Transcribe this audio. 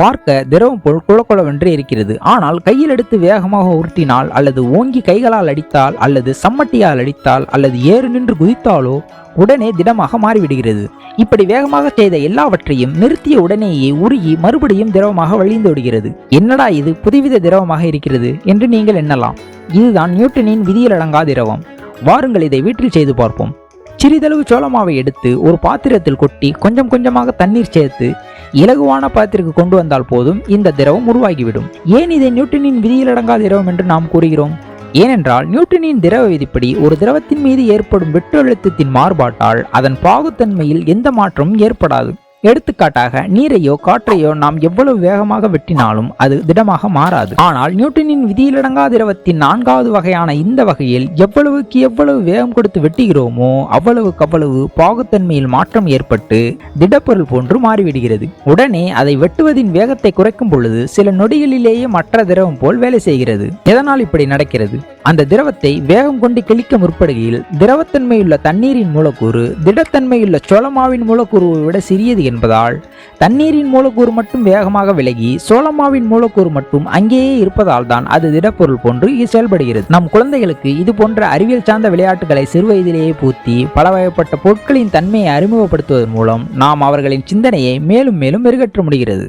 பார்க்க திரவம் போல் குளக்குளவென்று இருக்கிறது. ஆனால் கையில் எடுத்து வேகமாக உருட்டினால் அல்லது ஓங்கி கைகளால் அடித்தால் அல்லது சம்மட்டியால் அடித்தால் அல்லது ஏறு நின்று குதித்தாலோ உடனே திடமாக மாறிவிடுகிறது. இப்படி வேகமாக செய்த எல்லாவற்றையும் நிறுத்திய உடனேயே உருகி மறுபடியும் திரவமாக வழிந்து விடுகிறது என்னடா இது? புதுவித திரவமாக இருக்கிறது என்று நீங்கள் எண்ணலாம். இதுதான் நியூட்டனின் விதியில் அடங்கா திரவம். வாருங்கள் இதை வீட்டில் செய்து பார்ப்போம். சிறிதளவு சோளமாவை எடுத்து ஒரு பாத்திரத்தில் கொட்டி கொஞ்சம் கொஞ்சமாக தண்ணீர் சேர்த்து இலகுவான பாத்திற்கு கொண்டு வந்தால் போதும் இந்த திரவம் உருவாகிவிடும். ஏன் இதை நியூட்டனின் விதியில் அடங்கா திரவம் என்று நாம் கூறுகிறோம்? ஏனென்றால் நியூட்டனின் திரவ விதிப்படி ஒரு திரவத்தின் மீது ஏற்படும் வெட்டு அழுத்தத்தின் மாறுபாட்டால் அதன் பாகுத்தன்மையில் எந்த மாற்றமும் ஏற்படாது. எடுத்துக்காட்டாக நீரையோ காற்றையோ நாம் எவ்வளவு வேகமாக வெட்டினாலும் அது திடமாக மாறாது. ஆனால் நியூட்டனின் விதியிலடங்கா திரவத்தின் நான்காவது வகையான இந்த வகையில் எவ்வளவுக்கு எவ்வளவு வேகம் கொடுத்து வெட்டுகிறோமோ அவ்வளவுக்கு அவ்வளவு பாகுத்தன்மையில் மாற்றம் ஏற்பட்டு திடப்பொருள் போன்று மாறிவிடுகிறது. உடனே அதை வெட்டுவதின் வேகத்தை குறைக்கும் பொழுது சில நொடிகளிலேயே மற்ற திரவம் போல் வேலை செய்கிறது. எதனால் இப்படி நடக்கிறது? அந்த திரவத்தை வேகம் கொண்டு கிழிக்க முற்படுகையில் திரவத்தன்மையுள்ள தண்ணீரின் மூலக்கூறு திடத்தன்மையுள்ள சோளமாவின் மூலக்கூறுவை விட சிறியது என்பதால் தண்ணீரின் மூலக்கூறு மட்டும் வேகமாக விலகி சோளமாவின் மூலக்கூறு மட்டும் அங்கேயே இருப்பதால் தான் அது திடப்பொருள் போன்று செயல்படுகிறது. நம் குழந்தைகளுக்கு இது போன்ற அறிவியல் சார்ந்த விளையாட்டுகளை சிறுவயதிலேயே பூத்தி பல வகைப்பட்ட பொருட்களின் தன்மையை அறிமுகப்படுத்துவதன் மூலம் நாம் அவர்களின் சிந்தனையை மேலும் மேலும் மெருகற்ற முடிகிறது.